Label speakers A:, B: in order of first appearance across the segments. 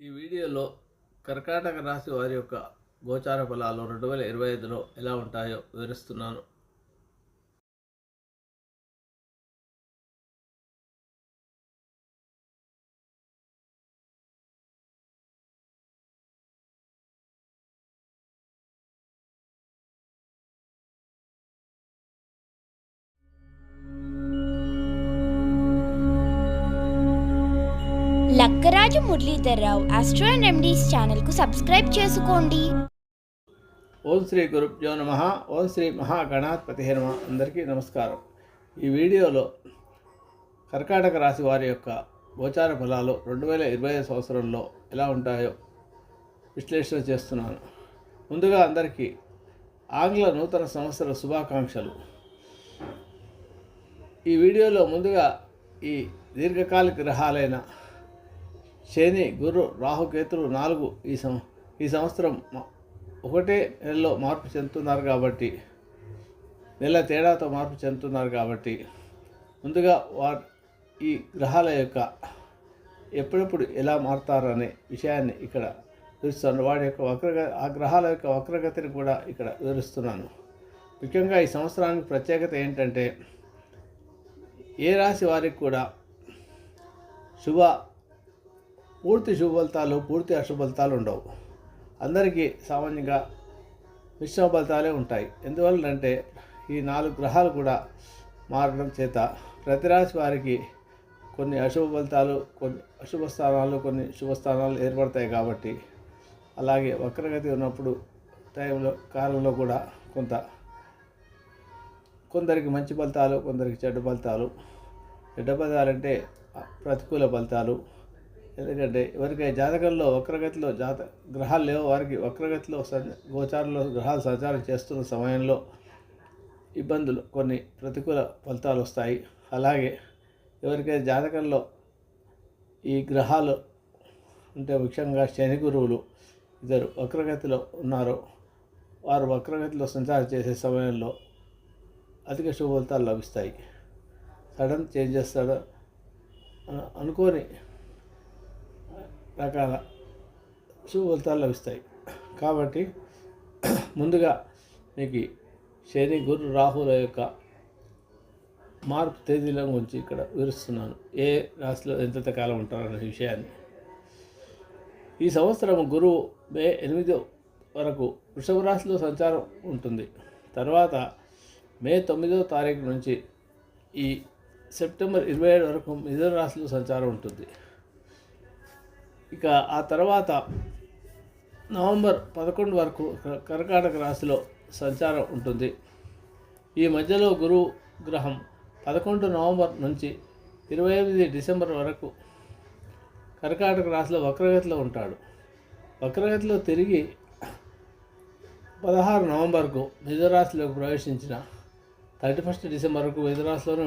A: ఈ వీడియోలో కర్కాటక రాశి వారి యొక్క గోచార ఫలాలు రెండు వేల ఇరవై ఐదులో ఎలా ఉంటాయో వివరిస్తున్నాను.
B: రావు ఆస్ట్రో అండ్ రెమెడీస్ ఛానల్కు సబ్స్క్రైబ్ చేసుకోండి
A: ఓం శ్రీ గురుభ్యో నమ. ఓం శ్రీ మహాగణాధిపతి నమ. అందరికీ నమస్కారం. ఈ వీడియోలో కర్కాటక రాశి వారి యొక్క గోచార ఫలాలు రెండు వేల ఇరవై ఐదు సంవత్సరంలో ఎలా ఉంటాయో విశ్లేషణ చేస్తున్నాను. ముందుగా అందరికీ ఆంగ్ల నూతన సంవత్సర శుభాకాంక్షలు. ఈ వీడియోలో ముందుగా ఈ దీర్ఘకాలిక గ్రహాలైన శని గురు రాహుకేతులు నాలుగు ఈ సం ఈ సంవత్సరం ఒకటే నెలలో మార్పు చెందుతున్నారు కాబట్టి నెల తేడాతో మార్పు చెందుతున్నారు కాబట్టి ముందుగా వారు ఈ గ్రహాల యొక్క ఎప్పుడెప్పుడు ఎలా మారుతారనే విషయాన్ని ఇక్కడ వివరిస్తున్నాను. వాడి యొక్క వక్రగ ఆ గ్రహాల యొక్క వక్రగతిని కూడా ఇక్కడ వివరిస్తున్నాను. ముఖ్యంగా ఈ సంవత్సరానికి ప్రత్యేకత ఏంటంటే ఏ రాశి వారికి కూడా శుభ పూర్తి శుభఫలితాలు పూర్తి అశుభఫలితాలు ఉండవు. అందరికీ సామాన్యంగా మిశ్రమ ఫలితాలే ఉంటాయి. ఎందువల్లంటే ఈ నాలుగు గ్రహాలు కూడా మారడం చేత ప్రతి రాశి వారికి కొన్ని అశుభ ఫలితాలు కొన్ని అశుభ స్థానాలు కొన్ని శుభ స్థానాలు ఏర్పడతాయి కాబట్టి అలాగే వక్రగతి ఉన్నప్పుడు టైంలో కాలంలో కూడా కొంత కొందరికి మంచి ఫలితాలు కొందరికి చెడ్డ ఫలితాలు. చెడ్డ ఫలితాలు అంటే ప్రతికూల ఫలితాలు. ఎందుకంటే ఎవరికై జాతకంలో వక్రగతిలో జాత గ్రహాలు లేవో. వారికి వక్రగతిలో సంచ గోచారంలో గ్రహాలు సంచారం చేస్తున్న సమయంలో ఇబ్బందులు కొన్ని ప్రతికూల ఫలితాలు వస్తాయి. అలాగే ఎవరికైతే జాతకంలో ఈ గ్రహాలు అంటే ముఖ్యంగా శని గురువులు ఇద్దరు వక్రగతిలో ఉన్నారో. వారు వక్రగతిలో సంచారం చేసే సమయంలో అధిక శుభ ఫలితాలు లభిస్తాయి. సడన్ చేంజెస్ సడన్ అనుకోని రకాల శుభ లభిస్తాయి. కాబట్టి ముందుగా మీకు శని గురు రాహుల యొక్క మార్పు తేదీల గురించి ఇక్కడ వివరిస్తున్నాను. ఏ రాశిలో ఎంతెంత కాలం ఉంటారనే విషయాన్ని. ఈ సంవత్సరం గురువు మే ఎనిమిదో వరకు వృషభ రాశిలో సంచారం ఉంటుంది. తర్వాత మే తొమ్మిదో తారీఖు నుంచి ఈ సెప్టెంబర్ ఇరవై ఏడు వరకు మిథున రాశిలో సంచారం ఉంటుంది. ఇక ఆ తర్వాత నవంబర్ పదకొండు వరకు కర్కాటక రాశిలో సంచారం ఉంటుంది. ఈ మధ్యలో గురువు గ్రహం పదకొండు నవంబర్ నుంచి ఇరవై ఎనిమిది డిసెంబర్ వరకు కర్కాటక రాశిలో వక్రగతిలో ఉంటాడు. వక్రగతిలో తిరిగి పదహారు నవంబర్కు మిథునరాశిలోకి ప్రవేశించిన థర్టీ ఫస్ట్ డిసెంబర్ వరకు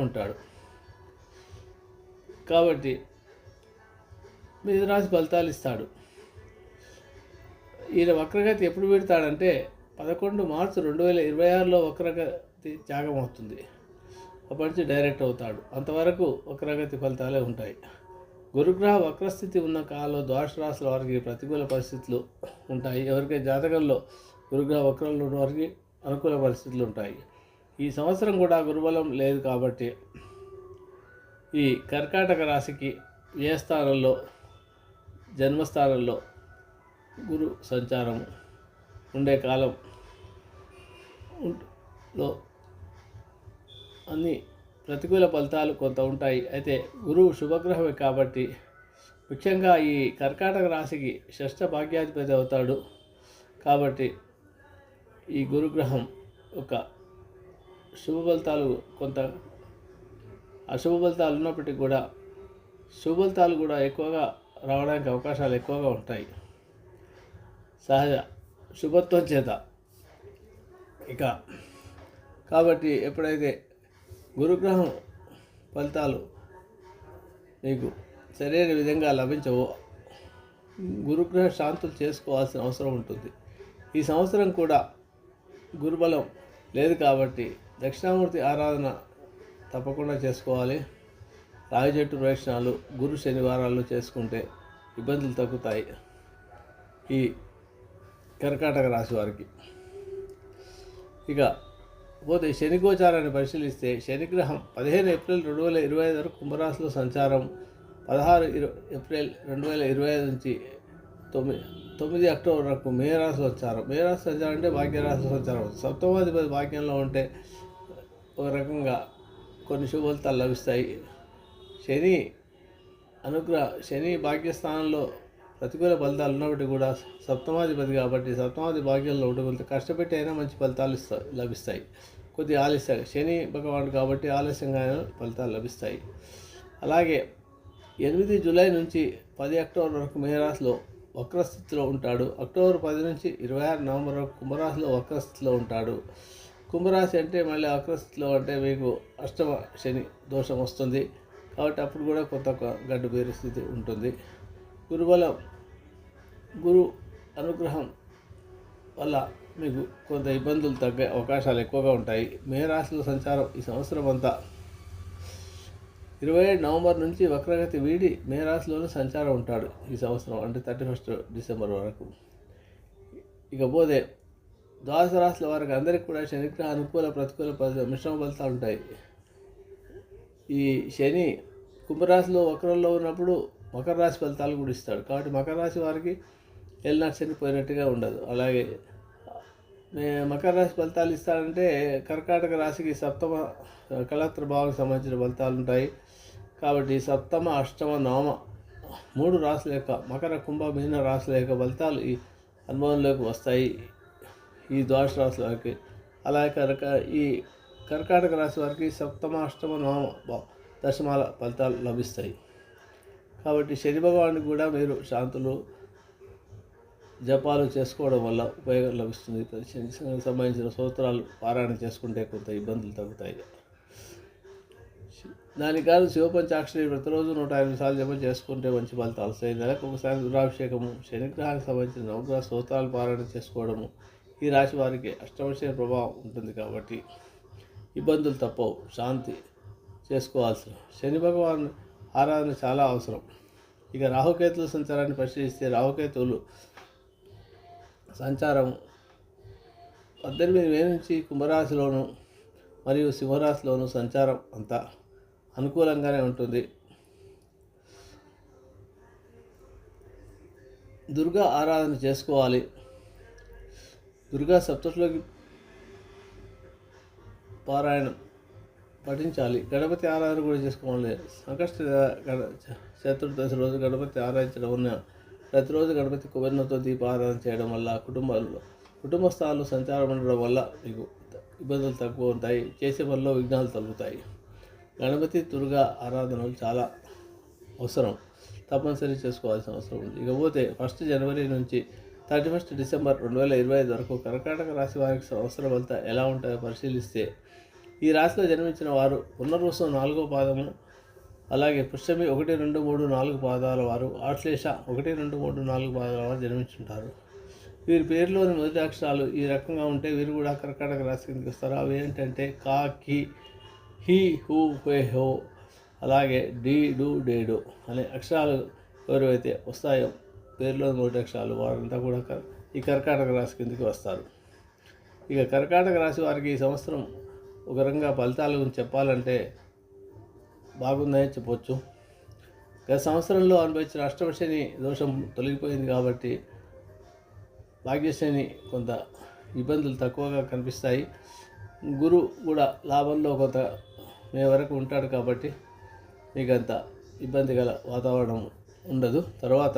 A: ఉంటాడు. కాబట్టి మిథునరాశి ఫలితాలు ఇస్తాడు. ఈయన వక్రగతి ఎప్పుడు పెడతాడంటే పదకొండు మార్చి రెండు వేల ఇరవై ఆరులో వక్రగతి త్యాగం అవుతుంది అప్పటి నుంచి డైరెక్ట్ అవుతాడు. అంతవరకు వక్రగతి ఫలితాలే ఉంటాయి. గురుగ్రహ వక్రస్థితి ఉన్న కాలంలో ద్వాదశ రాశుల వారికి ప్రతికూల పరిస్థితులు ఉంటాయి. ఎవరికైనా జాతకంలో గురుగ్రహ వక్రంలో ఉన్న వారికి అనుకూల పరిస్థితులు ఉంటాయి. ఈ సంవత్సరం కూడా గురుబలం లేదు కాబట్టి ఈ కర్కాటక రాశికి ఏ స్థానంలో జన్మస్థానంలో గురు సంచారం ఉండే కాలం లో అన్ని ప్రతికూల ఫలితాలు కొంత ఉంటాయి. అయితే గురువు శుభగ్రహమే కాబట్టి ముఖ్యంగా ఈ కర్కాటక రాశికి శ్రేష్ట భాగ్యాధిపతి అవుతాడు. కాబట్టి ఈ గురుగ్రహం యొక్క శుభ ఫలితాలు కొంత అశుభ ఫలితాలు ఉన్నప్పటికీ కూడా శుభ ఫలితాలు కూడా ఎక్కువగా రావడానికి అవకాశాలు ఎక్కువగా ఉంటాయి. సహజ శుభత్వం చేత. ఇక కాబట్టి ఎప్పుడైతే గురుగ్రహం ఫలితాలు మీకు సరైన విధంగా లభించవో గురుగ్రహ శాంతులు చేసుకోవాల్సిన అవసరం ఉంటుంది. ఈ సంవత్సరం కూడా గురుబలం లేదు కాబట్టి దక్షిణామూర్తి ఆరాధన తప్పకుండా చేసుకోవాలి. రాగి చెట్టు ప్రదక్షిణాలు గురు శనివారాలు చేసుకుంటే ఇబ్బందులు తగ్గుతాయి ఈ కర్కాటక రాశి వారికి. ఇక పోతే శని గోచారాన్ని పరిశీలిస్తే శనిగ్రహం పదిహేను ఏప్రిల్ రెండు వేల ఇరవై ఐదు వరకు కుంభరాశిలో సంచారం పదహారు ఇరవై ఏప్రిల్ రెండు వేల ఇరవై ఐదు నుంచి తొమ్మిది తొమ్మిది అక్టోబర్ వరకు మేరాశి సంచారం. మేరాశి సంచారం అంటే భాగ్యరాశి సంచారం. సప్తమాధిపతి భాగ్యంలో ఉంటే ఒక రకంగా కొన్ని శుభ లభిస్తాయి. శని అనుగ్రహ శని భాగ్యస్థానంలో ప్రతికూల ఫలితాలు ఉన్నప్పటికీ కూడా సప్తమాధిపతి కాబట్టి సప్తమాధి భాగ్యంలో ఉంటే కొంత కష్టపెట్టి అయినా మంచి ఫలితాలు లభిస్తాయి. కొద్ది ఆలస్యంగా శని భగవానుడు కాబట్టి ఆలస్యంగా ఫలితాలు లభిస్తాయి. అలాగే ఎనిమిది జూలై నుంచి పది అక్టోబర్ వరకు మేరాశిలో వక్రస్థితిలో ఉంటాడు. అక్టోబర్ పది నుంచి ఇరవై ఆరు నవంబర్ వరకు కుంభరాశిలో వక్రస్థితిలో ఉంటాడు. కుంభరాశి అంటే మళ్ళీ వక్రస్థితిలో అంటే మీకు అష్టమ శని దోషం వస్తుంది. కాబట్టి అప్పుడు కూడా కొత్త ఒక గడ్డు పేరు స్థితి ఉంటుంది. గురుబలం గురు అనుగ్రహం వల్ల మీకు కొంత ఇబ్బందులు తగ్గే అవకాశాలు ఎక్కువగా ఉంటాయి. మే రాశిలో సంచారం ఈ సంవత్సరం అంతా. ఇరవై ఏడు నవంబర్ నుంచి వక్రగతి వీడి మే రాశిలోనే సంచారం ఉంటాడు ఈ సంవత్సరం అంటే థర్టీ ఫస్ట్ డిసెంబర్ వరకు. ఇకపోతే ద్వాదశ రాశుల వారికి అందరికీ కూడా శనిగ్రహ అనుకూల ప్రతికూల ఫలి- మిశ్రమ ఫలితాలు ఉంటాయి. ఈ శని కుంభరాశిలో వక్రంలో ఉన్నప్పుడు మకర రాశి ఫలితాలు కూడా ఇస్తాడు. కాబట్టి మకర రాశి వారికి వెళ్ళినట్టు శని పోయినట్టుగా ఉండదు. అలాగే మకర రాశి ఫలితాలు ఇస్తాడంటే కర్కాటక రాశికి సప్తమ కళత్ర భావానికి సంబంధించిన ఫలితాలు ఉంటాయి. కాబట్టి సప్తమ అష్టమ నవమ మూడు రాశుల యొక్క మకర కుంభ మీన రాశుల యొక్క ఫలితాలు ఈ అనుభవంలోకి వస్తాయి. ఈ ద్వాదశ రాశులకి వారికి. అలాగే కనుక ఈ కర్కాటక రాశి వారికి సప్తమ అష్టమ నవమ దశమాల ఫలితాలు లభిస్తాయి. కాబట్టి శని భగవానికి కూడా మీరు శాంతులు జపాలు చేసుకోవడం వల్ల ఉపయోగం లభిస్తుంది. సంబంధించిన సూత్రాలు పారాయణ చేసుకుంటే కొంత ఇబ్బందులు తగ్గుతాయి. దాని కాదు శివపంచాక్షరి ప్రతిరోజు నూట ఎనిమిది సార్లు జపం చేసుకుంటే మంచి ఫలితాలు వస్తాయి. నెలకు ఒకసారి రుద్రాభిషేకము శనిగ్రహానికి సంబంధించిన నవగ్రహ సూత్రాలు పారాయణ చేసుకోవడము ఈ రాశి వారికి అష్టమశయ ప్రభావం ఉంటుంది కాబట్టి ఇబ్బందులు తప్పవు శాంతి చేసుకోవాల్సిన. శని భగవాన్ ఆరాధన చాలా అవసరం. ఇక రాహుకేతుల సంచారాన్ని పరిశీలిస్తే రాహుకేతువులు సంచారం పద్దెనిమిది మే నుంచి కుంభరాశిలోను మరియు సింహరాశిలోను సంచారం అంతా అనుకూలంగానే ఉంటుంది. దుర్గా ఆరాధన చేసుకోవాలి. దుర్గా సప్తశ్లోకి పారాయణం పఠించాలి. గణపతి ఆరాధన కూడా చేసుకోవాలి. సంకష్ట గణ- చతుర్దశి రోజు గణపతి ఆరాధించడం ఉన్న ప్రతిరోజు గణపతి కుబెర్ణతో దీపారాధన చేయడం వల్ల కుటుంబాల్లో కుటుంబ స్థానంలో సంచారం ఉండడం వల్ల మీకు ఇబ్బందులు తక్కువ ఉంటాయి. చేసే పనిలో విఘ్నాలు తగ్గుతాయి. గణపతి దుర్గా ఆరాధనలు చాలా అవసరం. తప్పనిసరి చేసుకోవాల్సిన అవసరం ఉంది. ఇకపోతే ఫస్ట్ జనవరి నుంచి థర్టీ ఫస్ట్ డిసెంబర్ రెండు వేల ఇరవై ఐదు వరకు కర్కాటక రాశి వారికి సంవత్సరం అంతా ఎలా ఉంటాయో పరిశీలిస్తే ఈ రాశిలో జన్మించిన వారు పునర్వసం నాలుగో పాదము అలాగే పుష్యమి ఒకటి రెండు మూడు నాలుగు పాదాల వారు ఆశ్లేష ఒకటి రెండు మూడు నాలుగు పాదాల వారు జన్మించుంటారు. వీరి పేరులోని మొదటి అక్షరాలు ఈ రకంగా ఉంటే వీరు కూడా కర్కాటక రాశి కిందకి వస్తారు. అవి ఏంటంటే కా కి హీ హూ హే హో అలాగే డీ డూ డేడు అనే అక్షరాలు ఎవరైతే వస్తాయో పేరులోని మూటక్షాలు అక్షరాలు వారంతా కూడా ఈ కర్కాటక రాశి కిందకి వస్తారు. ఇక కర్కాటక రాశి వారికి ఈ సంవత్సరం ఒక రకంగా ఫలితాల గురించి చెప్పాలంటే బాగుందని చెప్పొచ్చు. గత సంవత్సరంలో అనుభవించిన అష్టమశని దోషం తొలగిపోయింది కాబట్టి భాగ్యశని కొంత ఇబ్బందులు తక్కువగా కనిపిస్తాయి. గురు కూడా లాభంలో కొంత మే వరకు ఉంటాడు కాబట్టి మీకు అంత ఇబ్బంది గల వాతావరణం ఉండదు. తర్వాత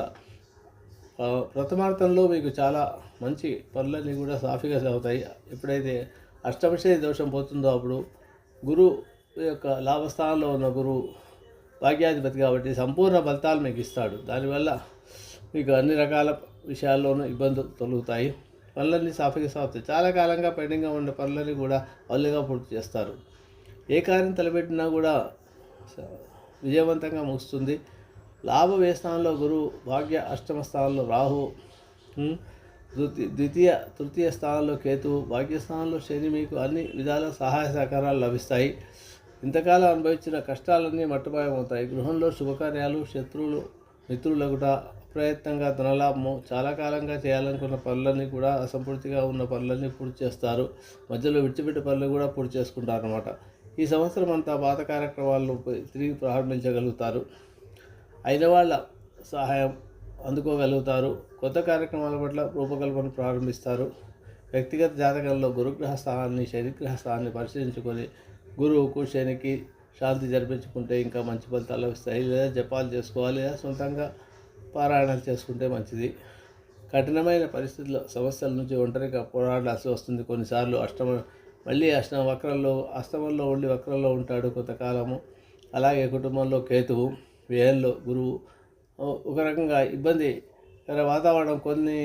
A: ప్రథమార్థంలో మీకు చాలా మంచి పనులన్నీ కూడా సాఫీగా సాగుతాయి. ఎప్పుడైతే అష్టమశని దోషం పోతుందో అప్పుడు గురు యొక్క లాభస్థానంలో ఉన్న గురువు భాగ్యాధిపతి కాబట్టి సంపూర్ణ ఫలితాలు మీకు ఇస్తాడు. దానివల్ల మీకు అన్ని రకాల విషయాల్లోనూ ఇబ్బందులు తొలుగుతాయి. పనులన్నీ సాఫీగా సాగుతాయి. చాలా కాలంగా పెండింగ్గా ఉన్న పనులన్నీ కూడా వల్లుగా పూర్తి చేస్తారు. ఏ కార్యం తలపెట్టినా కూడా విజయవంతంగా ముగుస్తుంది. లాభ స్థానంలో గురువు భాగ్య అష్టమ స్థానంలో రాహు ద్వితీయ తృతీయ స్థానంలో కేతువు భాగ్యస్థానంలో శని మీకు అన్ని విధాల సహాయ సహకారాలు లభిస్తాయి. ఇంతకాలం అనుభవించిన కష్టాలన్నీ మట్టుమాయమవుతాయి. గృహంలో శుభకార్యాలు శత్రువులు మిత్రులగుట ప్రయత్నంగా ధనలాభము చాలా కాలంగా చేయాలనుకున్న పనులన్నీ కూడా అసంపూర్తిగా ఉన్న పనులన్నీ పూర్తి చేస్తారు. మధ్యలో విడిచిపెట్టే పనులు కూడా పూర్తి చేసుకుంటారు అనమాట ఈ సంవత్సరం అంతా పాత కార్యక్రమాలను తిరిగి ప్రారంభించగలుగుతారు. అయిన వాళ్ళ సహాయం అందుకోగలుగుతారు. కొత్త కార్యక్రమాల పట్ల రూపకల్పన ప్రారంభిస్తారు. వ్యక్తిగత జాతకంలో గురుగ్రహ స్థానాన్ని శనిగ్రహ స్థానాన్ని పరిశీలించుకొని గురువుకు శనికి శాంతి జరిపించుకుంటే ఇంకా మంచి ఫలితాలు వస్తాయి లేదా జపాలు చేసుకోవాలి. లేదా సొంతంగా పారాయణాలు చేసుకుంటే మంచిది. కఠినమైన పరిస్థితుల్లో సమస్యల నుంచి ఒంటరిగా పోరాడాల్సి వస్తుంది. కొన్నిసార్లు అష్టమ మళ్ళీ అష్టమ వక్రంలో అష్టమంలో ఉండి వక్రంలో ఉంటాడు కొంతకాలము. అలాగే కుటుంబంలో కేతువు వ్యయంలో గురువు. ఒక రకంగా ఇబ్బంది. వాతావరణం కొన్ని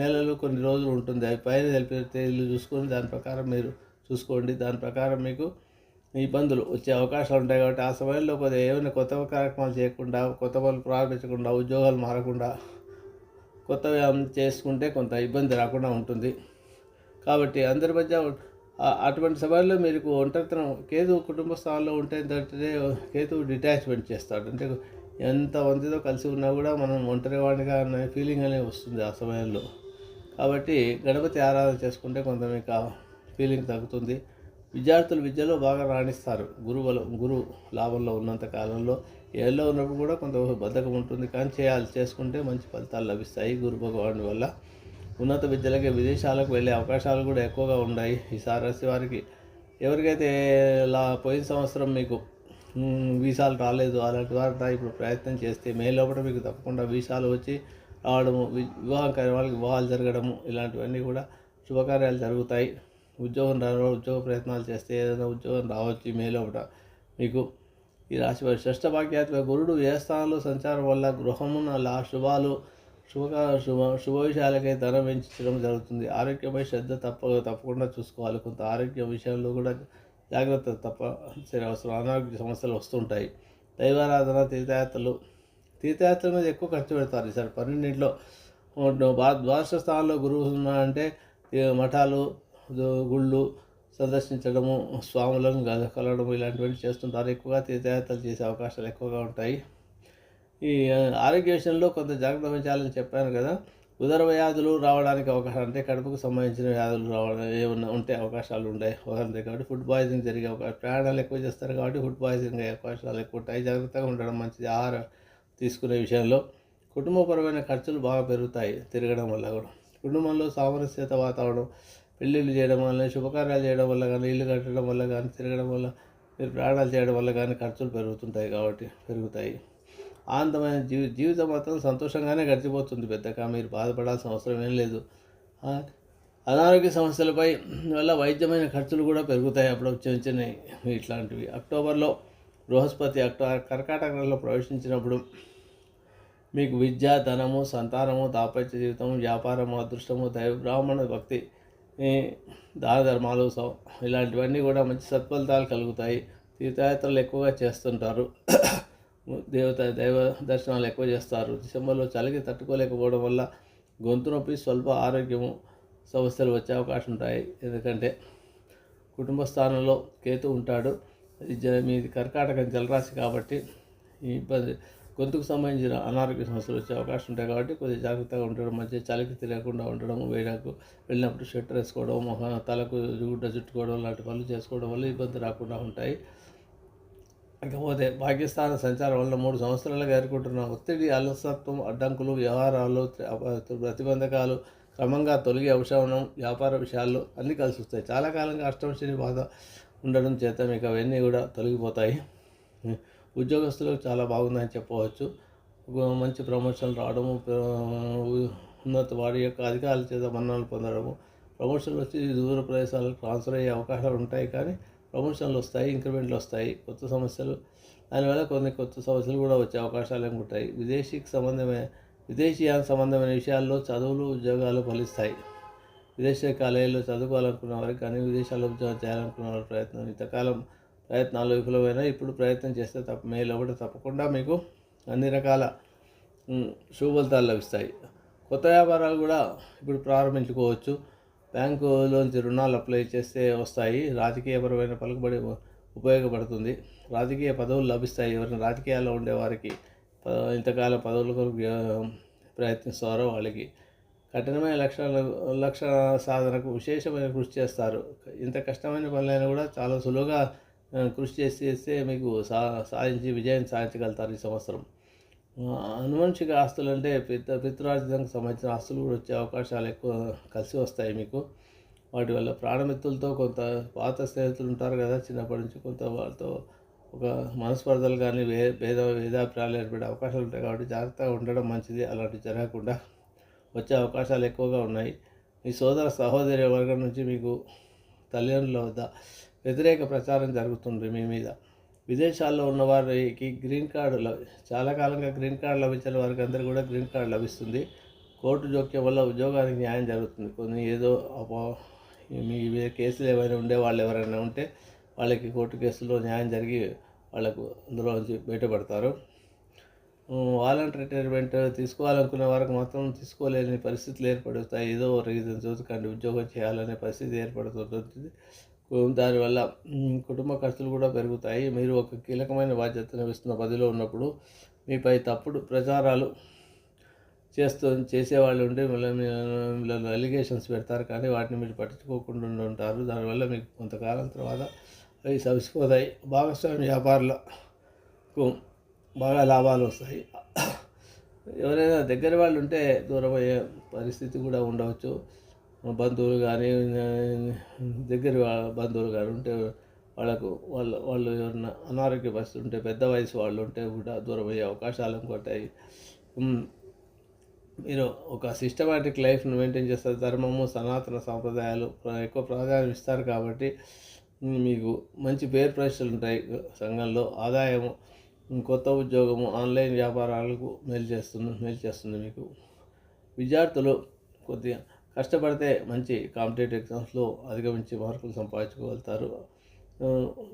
A: నెలలు కొన్ని రోజులు ఉంటుంది. అవి పైన తెలిపిన ఇల్లు చూసుకొని దాని ప్రకారం మీరు చూసుకోండి. దాని ప్రకారం మీకు ఇబ్బందులు వచ్చే అవకాశాలు ఉంటాయి కాబట్టి ఆ సమయంలో కొద్దిగా ఏమైనా కొత్త కార్యక్రమాలు చేయకుండా కొత్త పనులు ప్రారంభించకుండా ఉద్యోగాలు మారకుండా కొత్తగా చేసుకుంటే కొంత ఇబ్బంది రాకుండా ఉంటుంది. కాబట్టి అందరి మధ్య అటువంటి సమయంలో మీకు ఒంటరితనం కేతు కుటుంబ స్థానంలో ఉంటే ఏంటంటే కేతు డిటాచ్మెంట్ చేస్తాడు. అంటే ఎంత మందితో కలిసి ఉన్నా కూడా మనం ఒంటరి వాడిగా అనే ఫీలింగ్ అనేది వస్తుంది ఆ సమయంలో. కాబట్టి గణపతి ఆరాధన చేసుకుంటే కొంత మీకు ఆ ఫీలింగ్ తగ్గుతుంది. విద్యార్థులు విద్యలో బాగా రాణిస్తారు. గురువుల గురు లాభంలో ఉన్నంత కాలంలో ఏళ్ళలో ఉన్నప్పుడు కూడా కొంత బద్ధకం ఉంటుంది. కానీ చేయాలి చేసుకుంటే మంచి ఫలితాలు లభిస్తాయి గురు భగవానుడి వల్ల. ఉన్నత విద్యలకి విదేశాలకు వెళ్ళే అవకాశాలు కూడా ఎక్కువగా ఉన్నాయి ఈ సారస్య వారికి. ఎవరికైతే లా పోయిన సంవత్సరం మీకు వీసాలు రాలేదు అలాంటి వారు ఇప్పుడు ప్రయత్నం చేస్తే మే లోపల మీకు తప్పకుండా వీసాలు వచ్చి రావడము వివాహం కాని వాళ్ళకి వివాహాలు జరగడము ఇలాంటివన్నీ కూడా శుభకార్యాలు జరుగుతాయి. ఉద్యోగం రావడం ఉద్యోగ ప్రయత్నాలు చేస్తే ఏదైనా ఉద్యోగం రావచ్చు మే లోపల మీకు. ఈ రాశి వారి శ్రేష్ఠ భాగ్యాత్మ గురుడు ఏ స్థానంలో సంచారం వల్ల గృహమున లా శుభాలు శుభకా శుభ శుభ విషయాలకై ధనం పెంచడం జరుగుతుంది. ఆరోగ్యపై శ్రద్ధ తప్ప తప్పకుండా చూసుకోవాలి. కొంత ఆరోగ్య విషయంలో కూడా జాగ్రత్త తప్పనిసరి అవసరం. అనారోగ్య సమస్యలు వస్తుంటాయి. దైవారాధన తీర్థయాత్రలు తీర్థయాత్ర మీద ఎక్కువ ఖర్చు పెడతారు. ఈసారి పన్నెండింట్లో ద్వాదశ స్థానంలో గురువు ఉన్నారంటే మఠాలు గుళ్ళు సందర్శించడము స్వాములను గ- కలవడము ఇలాంటివన్నీ చేస్తుంటారు. ఎక్కువగా తీర్థయాత్రలు చేసే అవకాశాలు ఎక్కువగా ఉంటాయి. ఈ ఆరోగ్య విషయంలో కొంత జాగ్రత్త వహించాలని చెప్పాను కదా. ఉదర వ్యాధులు రావడానికి అవకాశం అంటే కడుపుకు సంబంధించిన వ్యాధులు రావడం ఏమన్నా ఉంటే అవకాశాలు ఉంటాయి ఉంటాయి కాబట్టి ఫుడ్ పాయిజనింగ్ జరిగే అవకాశం ప్రయాణాలు ఎక్కువ చేస్తారు కాబట్టి ఫుడ్ పాయిజనింగ్ అయ్యే అవకాశాలు ఎక్కువ ఉంటాయి. జాగ్రత్తగా ఉండడం మంచిది. ఆహారం తీసుకునే విషయంలో కుటుంబపరమైన ఖర్చులు బాగా పెరుగుతాయి తిరగడం వల్ల కూడా. కుటుంబంలో సామరస్యత వాతావరణం పెళ్ళిళ్ళు చేయడం వల్ల శుభకార్యాలు చేయడం వల్ల కానీ ఇల్లు కట్టడం వల్ల కానీ తిరగడం వల్ల మీరు ప్రయాణాలు చేయడం వల్ల కానీ ఖర్చులు పెరుగుతుంటాయి కాబట్టి పెరుగుతాయి. ఆనందమైన జీవి జీవితం మాత్రం సంతోషంగానే గడిచిపోతుంది పెద్దగా మీరు బాధపడాల్సిన అవసరం ఏం లేదు. అనారోగ్య సమస్యలపై వల్ల వైద్యమైన ఖర్చులు కూడా పెరుగుతాయి. అప్పుడు చిన్న చిన్నవి ఇట్లాంటివి. అక్టోబర్లో బృహస్పతి అక్టో కర్కాటక నెలలో ప్రవేశించినప్పుడు మీకు విద్య ధనము సంతానము దాపత్య జీవితం వ్యాపారము అదృష్టము దైవ బ్రాహ్మణ భక్తి దాన ధర్మాలు ఇలాంటివన్నీ కూడా మంచి సత్ఫలితాలు కలుగుతాయి. తీర్థయాత్రలు ఎక్కువగా చేస్తుంటారు. దేవత దైవ దర్శనాలు ఎక్కువ చేస్తారు. డిసెంబర్లో చలికి తట్టుకోలేకపోవడం వల్ల గొంతు నొప్పి స్వల్ప ఆరోగ్యము సమస్యలు వచ్చే అవకాశం ఉంటాయి. ఎందుకంటే కుటుంబ స్థానంలో కేతు ఉంటాడు. జ- మీది కర్కాటకం జలరాశి కాబట్టి ఈ ఇబ్బంది గొంతుకు సంబంధించిన అనారోగ్య సమస్యలు వచ్చే అవకాశం ఉంటాయి కాబట్టి కొద్దిగా జాగ్రత్తగా ఉండడం మంచిగా చలికి తిరగకుండా ఉండడం వేడకు వెళ్ళినప్పుడు షట్టర్ వేసుకోవడం మొహం తలకు గుడ్డ చుట్టుకోవడం లాంటి పనులు చేసుకోవడం వల్ల ఇబ్బంది రాకుండా ఉంటాయి. ఇకపోతే పాకిస్తాన్ సంచారం వల్ల మూడు సంవత్సరాలుగా ఎదుర్కొంటున్న ఒత్తిడి అలసత్వం అడ్డంకులు వ్యవహారాలు ప్రతిబంధకాలు క్రమంగా తొలగి అవసరం వ్యాపార విషయాల్లో అన్నీ కలిసి వస్తాయి. చాలా కాలంగా అష్టమ శని బాధ ఉండడం చేత మీకు అవన్నీ కూడా తొలగిపోతాయి. ఉద్యోగస్తులకు చాలా బాగుందని చెప్పవచ్చు. మంచి ప్రమోషన్ రావడము ఉన్నత వాడి యొక్క అధికారుల చేత మన్నాలు పొందడము ప్రమోషన్లు వచ్చి దూర ప్రదేశాలకు ట్రాన్స్ఫర్ అయ్యే అవకాశాలు ఉంటాయి. కానీ ప్రమోషన్లు వస్తాయి ఇంక్రిమెంట్లు వస్తాయి కొత్త సమస్యలు. దానివల్ల కొన్ని కొత్త సమస్యలు కూడా వచ్చే అవకాశాలు ఏమి ఉంటాయి. విదేశీకి సంబంధమైన విదేశీయానికి సంబంధమైన విషయాల్లో చదువులు ఉద్యోగాలు ఫలిస్తాయి. విదేశీ కాలేజీలో చదువుకోవాలనుకున్న వారికి కానీ విదేశాల్లో ఉద్యోగం చేయాలనుకున్న వారి ప్రయత్నం ఇంతకాలం ప్రయత్నాలు విఫలమైన ఇప్పుడు ప్రయత్నం చేస్తే తప్ప మేలు ఒకటి తప్పకుండా మీకు అన్ని రకాల ఉమ్, శుభ ఫలితాలు లభిస్తాయి. కొత్త వ్యాపారాలు కూడా ఇప్పుడు ప్రారంభించుకోవచ్చు. బ్యాంకులోంచి రుణాలు అప్లై చేస్తే వస్తాయి. రాజకీయపరమైన పలుకుబడి ఉపయోగపడుతుంది. రాజకీయ పదవులు లభిస్తాయి. ఎవరైనా రాజకీయాల్లో ఉండేవారికి ఇంతకాలం పదవుల కొరకు ప్రయత్నిస్తారో వాళ్ళకి. కఠినమైన లక్షణాల లక్ష సాధనకు విశేషమైన కృషి చేస్తారు. ఇంత కష్టమైన పనులైనా కూడా చాలా సులువుగా కృషి చేసి చేస్తే మీకు సా సాధించి విజయం సాధించగలుగుతారు ఈ సంవత్సరం. అనువంశిక ఆస్తులు అంటే పిత పితృరాజితానికి సంబంధించిన ఆస్తులు కూడా వచ్చే అవకాశాలు ఎక్కువ కలిసి వస్తాయి మీకు. వాటి వల్ల ప్రాణమిత్రులతో కొంత పాత స్నేహితులు ఉంటారు కదా చిన్నప్పటి నుంచి కొంత వాళ్ళతో ఒక మనస్పర్ధలు కానీ వే భేద భేదాభిప్రాయాలు ఏర్పడే అవకాశాలు ఉంటాయి కాబట్టి జాగ్రత్తగా ఉండడం మంచిది. అలాంటివి జరగకుండా వచ్చే అవకాశాలు ఎక్కువగా ఉన్నాయి. మీ సోదర సహోదరి వర్గం నుంచి మీకు తల్లిదండ్రుల వద్ద వ్యతిరేక ప్రచారం జరుగుతుంది మీ మీద. విదేశాల్లో ఉన్న వారికి గ్రీన్ కార్డు లభి చాలా కాలంగా గ్రీన్ కార్డు లభించిన వారికి అందరికీ కూడా గ్రీన్ కార్డు లభిస్తుంది. కోర్టు జోక్యం వల్ల ఉద్యోగానికి న్యాయం జరుగుతుంది. కొన్ని ఏదో అపో మీ కేసులు ఏమైనా ఉండే వాళ్ళు ఎవరైనా ఉంటే వాళ్ళకి కోర్టు కేసులో న్యాయం జరిగి వాళ్ళకు అందులో నుంచి బయటపడతారు. వాలంటీర్ రిటైర్మెంట్ తీసుకోవాలనుకునే వారికి మాత్రం తీసుకోలేని పరిస్థితులు ఏర్పడుతాయి. ఏదో ఒక రీజన్ చూసుకండి ఉద్యోగం చేయాలనే పరిస్థితి ఏర్పడుతుంటుంది. దానివల్ల కుటుంబ ఖర్చులు కూడా పెరుగుతాయి. మీరు ఒక కీలకమైన బాధ్యతను ఇస్తున్న పదిలో ఉన్నప్పుడు మీపై తప్పుడు ప్రచారాలు చేస్తూ చేసేవాళ్ళు ఉంటే మిమ్మల్ని అలిగేషన్స్ పెడతారు. కానీ వాటిని మీరు పట్టించుకోకుండా ఉంటారు. దానివల్ల మీకు కొంతకాలం తర్వాత అవి సవిసిపోతాయి. భాగస్వామి వ్యాపారులకు బాగా లాభాలు వస్తాయి. ఎవరైనా దగ్గర వాళ్ళు ఉంటే దూరమయ్యే పరిస్థితి కూడా ఉండవచ్చు. బంధువులు కానీ దగ్గర బంధువులు కానీ ఉంటే వాళ్ళకు వాళ్ళు వాళ్ళు ఎవరన్నా అనారోగ్య పరిస్థితి ఉంటే పెద్ద వయసు వాళ్ళు ఉంటే కూడా దూరం అయ్యే అవకాశాలు ఉంటాయి మీరు ఒక సిస్టమేటిక్ లైఫ్ను మెయింటైన్ చేస్తారు. ధర్మము సనాతన సాంప్రదాయాలు ఎక్కువ ప్రాధాన్యం ఇస్తారు కాబట్టి మీకు మంచి పేరు ప్రశ్నలు ఉంటాయి సంఘంలో. ఆదాయము కొత్త ఉద్యోగము ఆన్లైన్ వ్యాపారాలకు మేలు చేస్తుంది మేలు చేస్తుంది మీకు. విద్యార్థులు కొద్దిగా కష్టపడితే మంచి కాంపిటేటివ్ ఎగ్జామ్స్లో అధిగమించి మార్కులు సంపాదించుకోగలుగుతారు.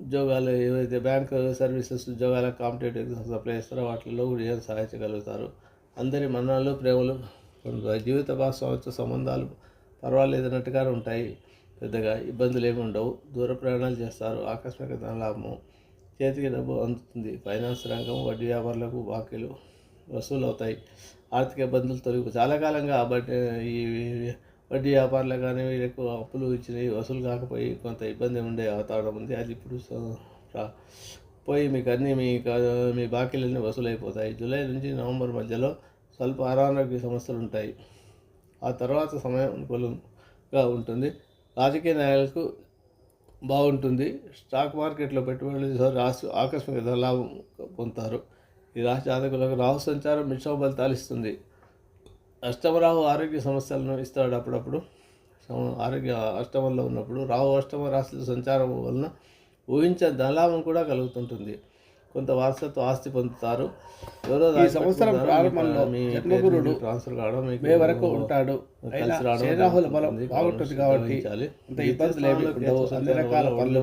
A: ఉద్యోగాలు ఏవైతే బ్యాంక్ సర్వీసెస్ ఉద్యోగాల కాంపిటేటివ్ ఎగ్జామ్స్ అప్లై చేస్తారో వాటిల్లో కూడా ఏం సాధించగలుగుతారు. అందరి మన్నాలు ప్రేమలు జీవిత భాగస్వామితో సంబంధాలు పర్వాలేదన్నట్టుగానే ఉంటాయి. పెద్దగా ఇబ్బందులు ఏమి ఉండవు. దూర ప్రయాణాలు చేస్తారు. ఆకస్మిక ధనలాభము చేతికి డబ్బు అందుతుంది. ఫైనాన్స్ రంగం వడ్డీ వ్యాపారులకు బాకీలు వసూలు అవుతాయి ఆర్థిక ఇబ్బందులు తొలగి చాలా కాలంగా బట్ ఈ వడ్డీ వ్యాపారులకు కానీ వీళ్ళకు అప్పులు ఇచ్చినవి వసూలు కాకపోయి కొంత ఇబ్బంది ఉండే వాతావరణం ఉంది. అది ఇప్పుడు పోయి మీకు అన్నీ మీ కా- మీ బాకీలన్నీ వసూలైపోతాయి. జూలై నుంచి నవంబర్ మధ్యలో స్వల్ప అనారోగ్య సమస్యలు ఉంటాయి. ఆ తర్వాత సమయం అనుకూలంగా ఉంటుంది. రాజకీయ నాయకులకు బాగుంటుంది. స్టాక్ మార్కెట్లో పెట్టుబడులు రాసి ఆకస్మిక లాభం పొందుతారు. ఈ రాశి జాతకులకు రాహు సంచారం మిశ్రమ ఫలితాలు ఇస్తుంది. అష్టమరాహు ఆరోగ్య సమస్యలను ఇస్తాడు అప్పుడప్పుడు. ఆరోగ్య అష్టమంలో ఉన్నప్పుడు రాహు అష్టమ రాశుల సంచారం వలన ఊహించని ధనలాభం కూడా కలుగుతుంటుంది. కొంత వారసత్వ ఆస్తి పొందుతారు. ఎవరో
C: ఈ సంవత్సరం ప్రారంభంలో జన్మగురుడు
A: ట్రాన్స్ఫర్ కావడం
C: మే వరకు ఉంటాడు. అయినా
A: కలిసి రావడం
C: శనిరాహుల బలం
A: జరుగుతుంది.
C: బాగుంటుంది
A: కాబట్టి
C: కాబట్టి
A: గమనించాలి.
C: అంత ఇబ్బందులు ఏమి ఉండవు అన్ని రకాల పనులు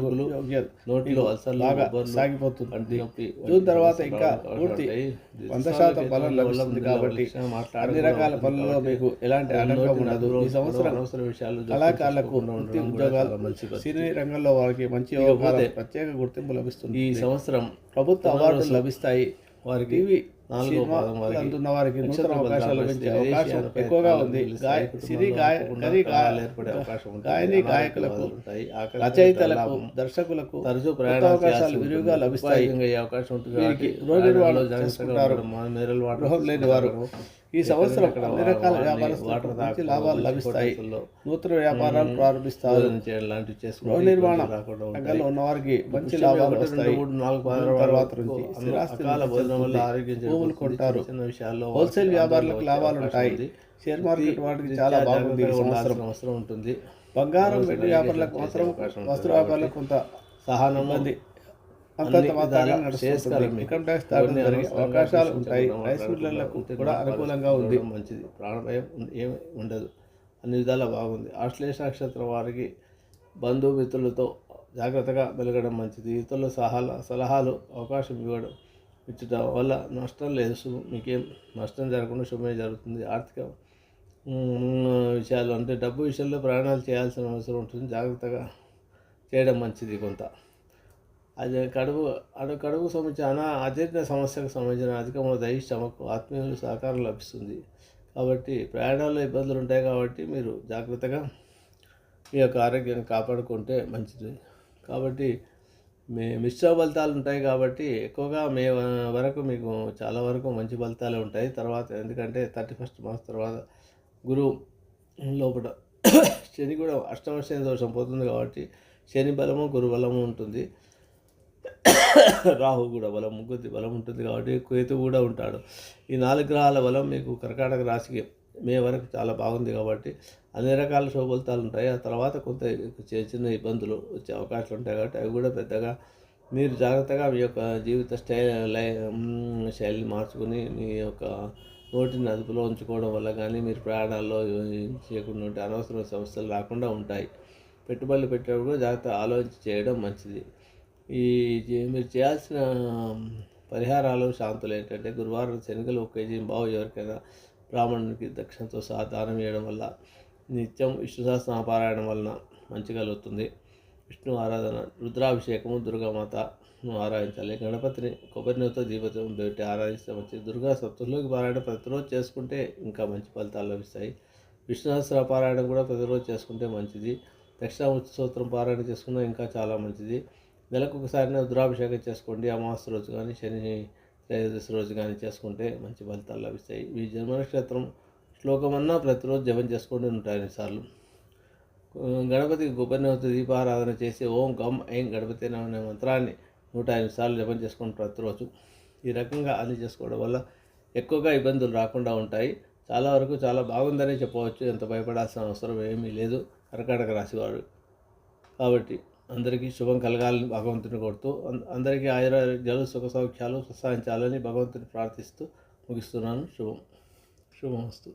A: నోట్లో
C: బాగా సాగిపోతుంది జూన్ తర్వాత ఇంకా పూర్తి. వంద శాతం బలం లభిస్తుంది కాబట్టి అన్ని రకాల పనుల్లో మీకు ఎలాంటి ఆటంకం ఉండదు ఈ సంవత్సరం కళాకారులకు వృత్తి ఉద్యోగాలు. సినీ రంగంలో వారికి మంచి ప్రత్యేక గుర్తింపు లభిస్తుంది
A: ఈ సంవత్సరం
C: ప్రభుత్వ అవార్డులు లభిస్తాయి
A: వారికి పాదం వారికి
C: నూతన అవకాశాలు. అవకాశం ఎక్కువగా ఉంది
A: ఉంటుంది.
C: గాయని గాయకులకు రచయితలకు. దర్శకులకు
A: తరచూ
C: అవకాశాలు విరివిగా. లభిస్తాయి
A: అవకాశం ఉంటుంది
C: చేసుకుంటారు. గృహం లేని వారు ఈ సంవత్సరం అన్ని రకాల వ్యాపారస్తులకు లాభాలు లభిస్తాయి. నూతన వ్యాపారాలు ప్రారంభిస్తారు. గృహ నిర్మాణం. రంగంలో ఉన్న వారికి మంచి లాభాలు వస్తాయి. తర్వాత నుంచి భూములు. కొంటారు హోల్సేల్ వ్యాపారులకు లాభాలు ఉంటాయి.
A: ఉంది.
C: షేర్ మార్కెట్ వాటికి చాలా బాగుంది సంవత్సరం.
A: అవసరం ఉంటుంది.
C: బంగారం వెండి వ్యాపారులకు మాత్రం వస్త్ర వ్యాపారులకు కొంత
A: సహనం
C: ఇబ్బంది.
A: అన్ని
C: అంతంత మాత్రంగా నడుస్తుంది. ఇన్కమ్ ట్యాక్స్ జరిగే అవకాశాలు ఉంటాయి.
A: కూడా
C: అనుకూలంగా ఉంది.
A: మంచిది. ప్రాణభయం ఏమి ఉండదు. అన్ని విధాలా బాగుంది. ఆశ్లేష నక్షత్రం వారికి బంధుమిత్రులతో జాగ్రత్తగా మెలగడం మంచిది. ఇతరుల సహాల సలహాలు అవకాశం ఇవ్వడం ఇచ్చుట వల్ల నష్టం లేదు. శుభం మీకేం నష్టం జరగకుండా శుభమే జరుగుతుంది. ఆర్థిక విషయాలు అంటే డబ్బు విషయంలో ప్రయాణాలు చేయాల్సిన అవసరం ఉంటుంది. జాగ్రత్తగా చేయడం మంచిది కొంత. అది కడుపు అటు కడుపు సంబంధించిన అనా అజీర్ణ సమస్యకు సంబంధించిన అధికంగా దహి శ్రమకు ఆత్మీయులు సహకారం లభిస్తుంది. కాబట్టి ప్రయాణాల్లో ఇబ్బందులు ఉంటాయి కాబట్టి మీరు జాగ్రత్తగా మీ యొక్క ఆరోగ్యాన్ని కాపాడుకుంటే మంచిది. కాబట్టి మీ మిశ్ర ఫలితాలు ఉంటాయి కాబట్టి ఎక్కువగా మే వరకు మీకు చాలా వరకు మంచి ఫలితాలే ఉంటాయి. తర్వాత ఎందుకంటే థర్టీ ఫస్ట్ మార్చ్ తర్వాత గురువు లోపల శని కూడా అష్టమ శని దోషం పోతుంది కాబట్టి శని బలము గురు బలము ఉంటుంది. రాహు కూడా బలం ముగ్గురి బలం ఉంటుంది కాబట్టి కేతు కూడా ఉంటాడు. ఈ నాలుగు గ్రహాల బలం మీకు కర్కాటక రాశికి మే వరకు చాలా బాగుంది కాబట్టి అన్ని రకాల శుభఫలితాలు ఉంటాయి. ఆ తర్వాత కొంత చిన్న చిన్న ఇబ్బందులు వచ్చే అవకాశాలు ఉంటాయి కాబట్టి అవి కూడా పెద్దగా మీరు జాగ్రత్తగా మీ యొక్క జీవిత స్టైల్ లై శైలిని మార్చుకుని మీ యొక్క నోటిని అదుపులో ఉంచుకోవడం వల్ల కానీ మీరు ప్రయాణాల్లో చేయకుండా ఉంటే అనవసరమైన సమస్యలు రాకుండా ఉంటాయి. పెట్టుబడులు పెట్టేటప్పుడు కూడా జాగ్రత్త ఆలోచించి చేయడం మంచిది. ఈ మీరు చేయాల్సిన పరిహారాలు శాంతులు ఏంటంటే గురువారం శనగలు ఒక కేజీ బావు ఎవరికైనా బ్రాహ్మణునికి దక్షిణతో సహా దానం చేయడం వల్ల నిత్యం విష్ణు సహస్ర వలన మంచి కలుగుతుంది. విష్ణు ఆరాధన రుద్రాభిషేకము దుర్గామాత ఆరాధించాలి. గణపతిని కొబ్బరి నూనెతో దీపం పెట్టి ఆరాధిస్తే మంచి దుర్గా సప్తలోకి పారాయణ ప్రతిరోజు చేసుకుంటే ఇంకా మంచి ఫలితాలు లభిస్తాయి. విష్ణు సహస్ర పారాయణం కూడా ప్రతిరోజు చేసుకుంటే మంచిది. దక్షిణామూర్తి స్తోత్రం పారాయణ చేసుకున్నా ఇంకా చాలా మంచిది. నెలకు ఒకసారి రుద్రాభిషేకం చేసుకోండి అమావాస్య రోజు కానీ శని త్రయోదశి రోజు కానీ చేసుకుంటే మంచి ఫలితాలు లభిస్తాయి. ఈ జన్మ శ్లోకం శ్లోకమన్నా ప్రతిరోజు జపం చేసుకోండి ఉంటాయి సార్లు గణపతికి గోపన్నవతి దీపారాధన చేసి ఓం గమ్ ఐం గణపతి అనే మంత్రాన్ని నూట ఎనిమిది సార్లు జపం చేసుకోండి ప్రతిరోజు ఈ రకంగా అన్ని చేసుకోవడం వల్ల ఎక్కువగా ఇబ్బందులు రాకుండా ఉంటాయి. చాలా వరకు చాలా బాగుందనే చెప్పవచ్చు. ఎంత భయపడాల్సిన అవసరం ఏమీ లేదు. కర్కాటక రాశివారు కాబట్టి అందరికీ శుభం కలగాలని భగవంతుని కొడుతూ అందరికీ ఆయురారోగ్యాలు సుఖ సౌఖ్యాలు ప్రసాదించాలని భగవంతుని ప్రార్థిస్తూ ముగిస్తున్నాను. శుభం శుభమస్తు.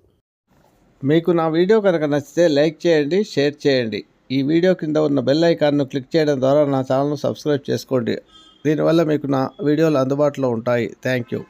C: మీకు నా వీడియో కనుక నచ్చితే లైక్ చేయండి షేర్ చేయండి. ఈ వీడియో కింద ఉన్న బెల్ ఐకాన్ను క్లిక్ చేయడం ద్వారా నా ఛానల్ను సబ్స్క్రైబ్ చేసుకోండి. దీనివల్ల మీకు నా వీడియోలు అందుబాటులో ఉంటాయి. Thank you.